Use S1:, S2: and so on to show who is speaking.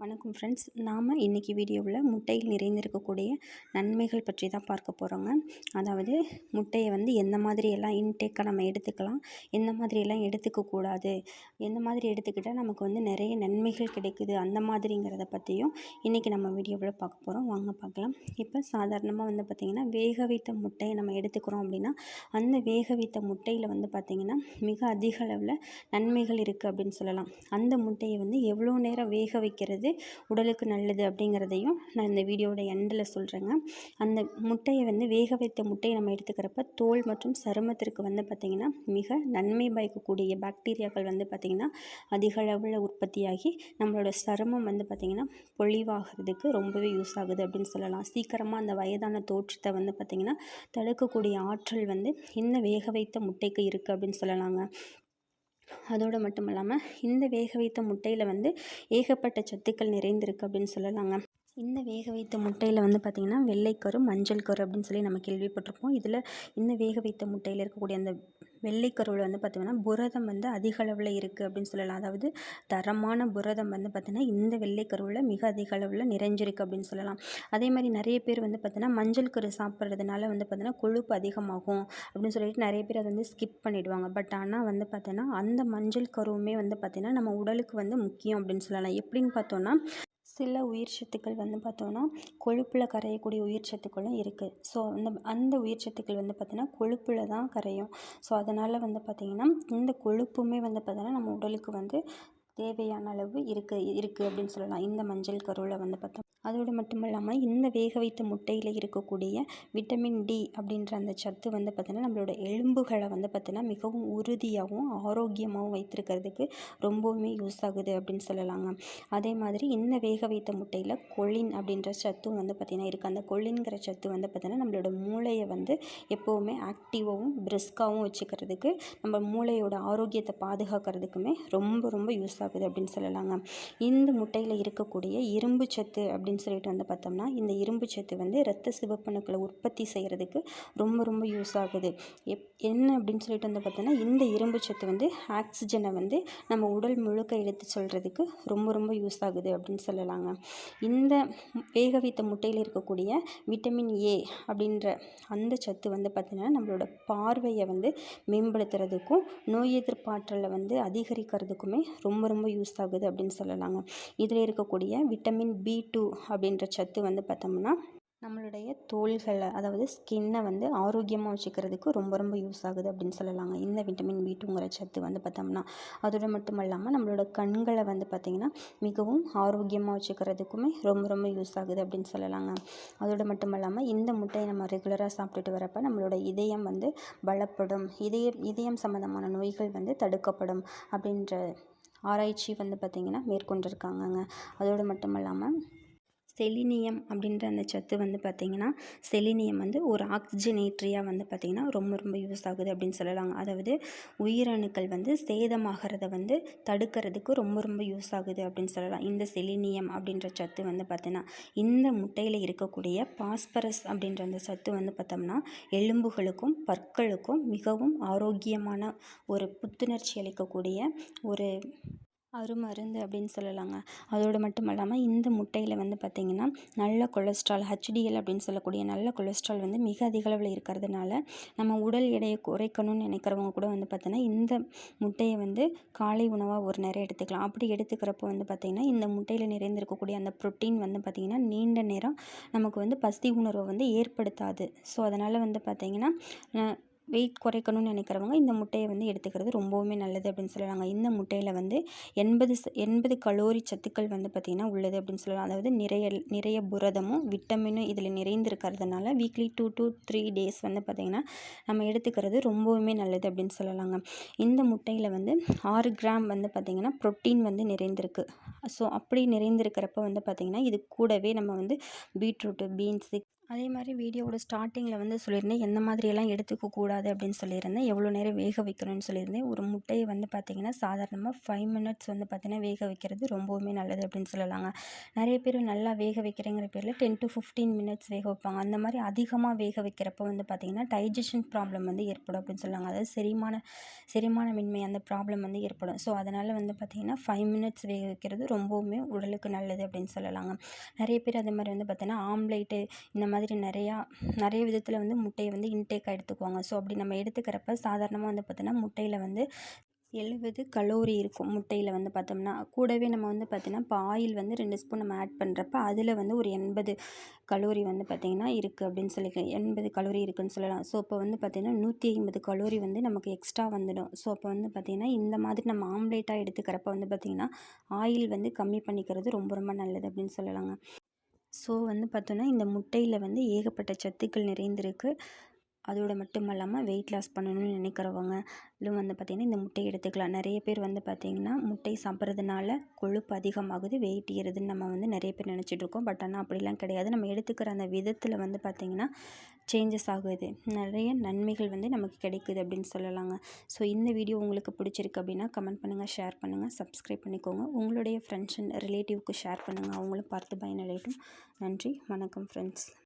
S1: வணக்கம் ஃப்ரெண்ட்ஸ் நாம் இன்றைக்கி வீடியோவில் முட்டையில் நிறைந்திருக்கக்கூடிய நன்மைகள் பற்றி தான் பார்க்க போகிறோங்க அதாவது முட்டையை வந்து எந்த மாதிரியெல்லாம் இன்டேக்காக நம்ம எடுத்துக்கலாம் எந்த மாதிரியெல்லாம் எடுத்துக்கக்கூடாது எந்த மாதிரி எடுத்துக்கிட்டால் நமக்கு வந்து நிறைய நன்மைகள் கிடைக்குது அந்த மாதிரிங்கிறத பற்றியும் இன்றைக்கி நம்ம வீடியோவில் பார்க்க போகிறோம் வாங்க பார்க்கலாம். இப்போ சாதாரணமாக வந்து பார்த்திங்கன்னா வேக வைத்த முட்டையை நம்ம எடுத்துக்கிறோம் அப்படின்னா அந்த வேக வைத்த முட்டையில் வந்து பார்த்திங்கன்னா மிக அதிக அளவில் நன்மைகள் இருக்குது அப்படின்னு சொல்லலாம். அந்த முட்டையை வந்து எவ்வளோ நேரம் வேக வைக்கிறது உடலுக்கு நல்லது அப்படிங்கிறதையும் நான் இந்த வீடியோட எண்டில் சொல்கிறேங்க அந்த முட்டையை வந்து வேக வைத்த முட்டையை நம்ம எடுத்துக்கிறப்ப தோல் மற்றும் சருமத்திற்கு வந்து பார்த்திங்கன்னா மிக நன்மை பயக்கக்கூடிய பாக்டீரியாக்கள் வந்து பார்த்திங்கன்னா அதிக அளவில் உற்பத்தியாகி நம்மளோட சருமம் வந்து பார்த்திங்கன்னா பொழிவாகிறதுக்கு ரொம்பவே யூஸ் ஆகுது அப்படின்னு சொல்லலாம். சீக்கிரமாக அந்த வயதான தோற்றத்தை வந்து பார்த்திங்கன்னா தடுக்கக்கூடிய ஆற்றல் வந்து இந்த வேக வைத்த முட்டைக்கு இருக்குது அப்படின்னு சொல்லலாங்க. அதோடு மட்டும் இல்லாமல் இந்த வேக வைத்த முட்டையில் வந்து ஏகப்பட்ட சத்துக்கள் நிறைந்திருக்கு அப்படின்னு சொல்லலாங்க. இந்த வேக வைத்த முட்டையில் வந்து பார்த்திங்கன்னா வெள்ளைக்கரு மஞ்சள் கரு அப்படின்னு சொல்லி நம்ம கேள்விப்பட்டிருப்போம். இதில் இந்த வேக வைத்த முட்டையில் இருக்கக்கூடிய அந்த வெள்ளைக்கருவில் வந்து பார்த்திங்கன்னா புரதம் வந்து அதிக அளவில் இருக்குது அப்படின்னு சொல்லலாம். அதாவது தரமான புரதம் வந்து பார்த்திங்கன்னா இந்த வெள்ளைக்கருவில் மிக அதிக அளவில் நிறைஞ்சிருக்கு அப்படின்னு சொல்லலாம். அதே மாதிரி நிறைய பேர் வந்து பார்த்திங்கன்னா மஞ்சள் கரு சாப்பிட்றதுனால வந்து பார்த்திங்கன்னா கொழுப்பு அதிகமாகும் அப்படின்னு சொல்லிட்டு நிறைய பேர் அதை வந்து ஸ்கிப் பண்ணிவிடுவாங்க பட் ஆனால் வந்து பார்த்திங்கன்னா அந்த மஞ்சள் கருவுமே வந்து பார்த்திங்கன்னா நம்ம உடலுக்கு வந்து முக்கியம் அப்படின்னு சொல்லலாம். எப்படின்னு பார்த்தோன்னா சில உயிர் சத்துக்கள் வந்து பார்த்தோன்னா கொழுப்பில் கரையக்கூடிய உயிர் சத்துக்களும் இருக்குது ஸோ அந்த அந்த உயிர் சத்துக்கள் வந்து பார்த்தோன்னா கொழுப்பில் தான் கரையும். ஸோ அதனால் வந்து பார்த்திங்கன்னா இந்த கொழுப்புமே வந்து பார்த்தோன்னா நம்ம உடலுக்கு வந்து தேவையான அளவு இருக்குது இருக்குது அப்படின்னு சொல்லலாம். இந்த மஞ்சள் கருவில் வந்து பார்த்தோம் அதோடு மட்டும் இல்லாமல் இந்த வேக வைத்த முட்டையில் இருக்கக்கூடிய விட்டமின் டி அப்படின்ற அந்த சத்து வந்து பார்த்திங்கன்னா நம்மளோட எலும்புகளை வந்து பார்த்திங்கன்னா மிகவும் உறுதியாகவும் ஆரோக்கியமாகவும் வைத்திருக்கிறதுக்கு ரொம்பவுமே யூஸ் ஆகுது அப்படின்னு சொல்லலாங்க. அதே மாதிரி இந்த வேக வைத்த முட்டையில் கொள்ளின் அப்படின்ற சத்தும் வந்து பார்த்திங்கன்னா இருக்குது அந்த கொள்ளின்கிற சத்து வந்து பார்த்திங்கன்னா நம்மளோட மூளையை வந்து எப்போவுமே ஆக்டிவாகவும் பிரிஸ்காகவும் வச்சுக்கிறதுக்கு நம்ம மூளையோட ஆரோக்கியத்தை பாதுகாக்கிறதுக்குமே ரொம்ப ரொம்ப யூஸ் ஆகுது அப்படின்னு சொல்லலாங்க. இந்த முட்டையில் இருக்கக்கூடிய இரும்பு சத்து அப்படி அப்படின்னு சொல்லிட்டு வந்து பார்த்தோம்னா இந்த இரும்பு சத்து வந்து ரத்த சிவப்பணுக்களை உற்பத்தி செய்கிறதுக்கு ரொம்ப ரொம்ப யூஸ் ஆகுது. எப் என்ன அப்படின்னு சொல்லிட்டு வந்து பார்த்தோம்னா இந்த இரும்பு சத்து வந்து ஆக்சிஜனை வந்து நம்ம உடல் முழுக்க எடுத்து சொல்கிறதுக்கு ரொம்ப ரொம்ப யூஸ் ஆகுது அப்படின்னு சொல்லலாங்க. இந்த வேக வைத்த முட்டையில் இருக்கக்கூடிய விட்டமின் ஏ அப்படின்ற அந்த சத்து வந்து பார்த்திங்கன்னா நம்மளோட பார்வையை வந்து மேம்படுத்துறதுக்கும் நோய் எதிர்ப்பாற்றலை வந்து அதிகரிக்கிறதுக்குமே ரொம்ப ரொம்ப யூஸ் ஆகுது அப்படின்னு சொல்லலாங்க. இதில் இருக்கக்கூடிய விட்டமின் பி டூ அப்படின்ற சத்து வந்து பார்த்தோம்னா நம்மளுடைய தோள்களை அதாவது ஸ்கின்னை வந்து ஆரோக்கியமாக வச்சுக்கிறதுக்கு ரொம்ப ரொம்ப யூஸ் ஆகுது அப்படின்னு சொல்லலாங்க. இந்த விட்டமின் பி டூங்கிற சத்து வந்து பார்த்தோம்னா அதோடு மட்டும் இல்லாமல் நம்மளோட கண்களை வந்து பார்த்திங்கன்னா மிகவும் ஆரோக்கியமாக வச்சுக்கிறதுக்குமே ரொம்ப ரொம்ப யூஸ் ஆகுது அப்படின்னு சொல்லலாங்க. அதோடு மட்டும் இல்லாமல் இந்த முட்டையை நம்ம ரெகுலராக சாப்பிட்டுட்டு வரப்போ நம்மளோட இதயம் வந்து பலப்படும். இதயம் இதயம் சம்மந்தமான நோய்கள் வந்து தடுக்கப்படும் அப்படின்ற ஆராய்ச்சி வந்து பார்த்திங்கன்னா மேற்கொண்டிருக்காங்கங்க. அதோடு மட்டும் இல்லாமல் செலினியம் அப்படின்ற அந்த சத்து வந்து பார்த்திங்கன்னா செலினியம் வந்து ஒரு ஆக்சிஜனேட்ரியாக வந்து பார்த்திங்கன்னா ரொம்ப ரொம்ப யூஸ் ஆகுது அப்படின்னு சொல்லலாங்க. அதாவது உயிரணுக்கள் வந்து சேதமாகிறத வந்து தடுக்கிறதுக்கு ரொம்ப ரொம்ப யூஸ் ஆகுது அப்படின்னு சொல்லலாம். இந்த செலினியம் அப்படின்ற சத்து வந்து பார்த்திங்கன்னா இந்த முட்டையில் இருக்கக்கூடிய பாஸ்பரஸ் அப்படின்ற அந்த சத்து வந்து பார்த்தோம்னா எலும்புகளுக்கும் பற்களுக்கும் மிகவும் ஆரோக்கியமான ஒரு புத்துணர்ச்சி அளிக்கக்கூடிய ஒரு அருமருந்து அப்படின்னு சொல்லலாங்க. அதோடு மட்டும் இல்லாமல் இந்த முட்டையில் வந்து பார்த்திங்கன்னா நல்ல கொலஸ்ட்ரால் ஹச்டிஎல் அப்படின்னு சொல்லக்கூடிய நல்ல கொலஸ்ட்ரால் வந்து மிக அதிக அளவில் இருக்கிறதுனால நம்ம உடல் எடையை குறைக்கணும்னு நினைக்கிறவங்க கூட வந்து பார்த்தோன்னா இந்த முட்டையை வந்து காலை உணவாக ஒரு நேரம் எடுத்துக்கலாம். அப்படி எடுத்துக்கிறப்போ வந்து பார்த்திங்கன்னா இந்த முட்டையில் நிறைந்திருக்கக்கூடிய அந்த ப்ரோட்டீன் வந்து பார்த்திங்கன்னா நீண்ட நேரம் நமக்கு வந்து பசி உணர்வை வந்து ஏற்படுத்தாது. ஸோ அதனால் வந்து பார்த்திங்கன்னா வெயிட் குறைக்கணும்னு நினைக்கிறவங்க இந்த முட்டையை வந்து எடுத்துக்கிறது ரொம்பவுமே நல்லது அப்படின்னு சொல்லலாங்க இந்த முட்டையில் வந்து எண்பது எண்பது கலோரி சத்துக்கள் வந்து பார்த்திங்கன்னா உள்ளது அப்படின்னு சொல்லலாம் அதாவது நிறைய நிறைய புரதமும் விட்டமினும் இதில் நிறைந்திருக்கிறதுனால weekly two to three days வந்து பார்த்திங்கன்னா நம்ம எடுத்துக்கிறது ரொம்பவுமே நல்லது அப்படின்னு சொல்லலாங்க. இந்த முட்டையில் வந்து ஆறு கிராம் வந்து பார்த்திங்கன்னா ப்ரோட்டீன் வந்து நிறைந்திருக்கு. ஸோ அப்படி நிறைந்திருக்கிறப்ப வந்து பார்த்திங்கன்னா இது கூடவே நம்ம வந்து பீட்ரூட்டு பீன்ஸு அதே மாதிரி வீடியோவோட ஸ்டார்டிங்கில் வந்து சொல்லியிருந்தேன் எந்த மாதிரியெல்லாம் எடுத்துக்கக்கூடாது அப்படின்னு சொல்லியிருந்தேன். எவ்வளோ நேரம் வேக வைக்கணும்னு சொல்லியிருந்தேன். ஒரு முட்டையை வந்து பார்த்திங்கன்னா சாதாரணமாக ஃபைவ் மினிட்ஸ் வந்து பார்த்திங்கன்னா வேக வைக்கிறது ரொம்பவுமே நல்லது அப்படின்னு சொல்லலாங்க. நிறைய பேர் நல்லா வேக வைக்கிறேங்கிற பேரில் டென் டு ஃபிஃப்டீன் மினிட்ஸ் வேக வைப்பாங்க. அந்த மாதிரி அதிகமாக வேக வைக்கிறப்ப வந்து பார்த்திங்கன்னா டைஜஷன் ப்ராப்ளம் வந்து ஏற்படும் அப்படின்னு சொல்லுவாங்க. அதாவது செரிமான செரிமானமின்மை அந்த ப்ராப்ளம் வந்து ஏற்படும். ஸோ அதனால் வந்து பார்த்திங்கன்னா ஃபைவ் மினிட்ஸ் வேக வைக்கிறது ரொம்பவுமே உடலுக்கு நல்லது அப்படின்னு சொல்லலாங்க. நிறைய பேர் அதே மாதிரி வந்து பார்த்திங்கன்னா ஆம்லேட்டு இந்த மாதிரி மாதிரி நிறையா நிறைய விதத்தில் வந்து முட்டையை வந்து இன்டேக்காக எடுத்துக்குவாங்க. ஸோ அப்படி நம்ம எடுத்துக்கிறப்ப சாதாரணமாக வந்து பார்த்திங்கன்னா முட்டையில் வந்து எழுபது கலோரி இருக்கும் முட்டையில் வந்து பார்த்தோம்னா கூடவே நம்ம வந்து பார்த்திங்கன்னா இப்போ ஆயில் வந்து ரெண்டு ஸ்பூன் நம்ம ஆட் பண்ணுறப்ப அதில் வந்து ஒரு எண்பது கலோரி வந்து பார்த்திங்கன்னா இருக்குது அப்படின்னு சொல்லி எண்பது கலோரி இருக்குதுன்னு சொல்லலாம். ஸோ இப்போ வந்து பார்த்திங்கன்னா நூற்றி ஐம்பது கலோரி வந்து நமக்கு எக்ஸ்ட்ரா வந்துடும். ஸோ அப்போ வந்து பார்த்திங்கன்னா இந்த மாதிரி நம்ம ஆம்லேட்டாக எடுத்துக்கிறப்ப வந்து பார்த்திங்கன்னா ஆயில் வந்து கம்மி பண்ணிக்கிறது ரொம்ப ரொம்ப நல்லது அப்படின்னு சொல்லலாங்க. ஸோ வந்து பார்த்தோன்னா இந்த முட்டையில் வந்து ஏகப்பட்ட சத்துக்கள் நிறைந்திருக்கு. அதோடு மட்டும் இல்லாமல் வெயிட் லாஸ் பண்ணணும்னு நினைக்கிறவங்க இல்லை வந்து பார்த்திங்கன்னா இந்த முட்டை எடுத்துக்கலாம். நிறைய பேர் வந்து பார்த்திங்கன்னா முட்டை சாப்பிட்றதுனால கொழுப்பு அதிகமாகுது வெயிட் ஏறுதுன்னு நம்ம வந்து நிறைய பேர் நினச்சிட்ருக்கோம் பட் ஆனால் அப்படிலாம் கிடையாது. நம்ம எடுத்துக்கிற அந்த விதத்தில் வந்து பார்த்திங்கன்னா சேஞ்சஸ் ஆகுது. நிறைய நன்மைகள் வந்து நமக்கு கிடைக்குது அப்படின்னு சொல்லலாங்க. ஸோ இந்த வீடியோ உங்களுக்கு பிடிச்சிருக்கு அப்படின்னா கமெண்ட் பண்ணுங்கள் ஷேர் பண்ணுங்கள் சப்ஸ்கிரைப் பண்ணிக்கோங்க. உங்களுடைய ஃப்ரெண்ட்ஸ் அண்ட் ரிலேட்டிவ்க்கு ஷேர் பண்ணுங்கள் அவங்களும் பார்த்து பயனடையட்டும். நன்றி வணக்கம் ஃப்ரெண்ட்ஸ்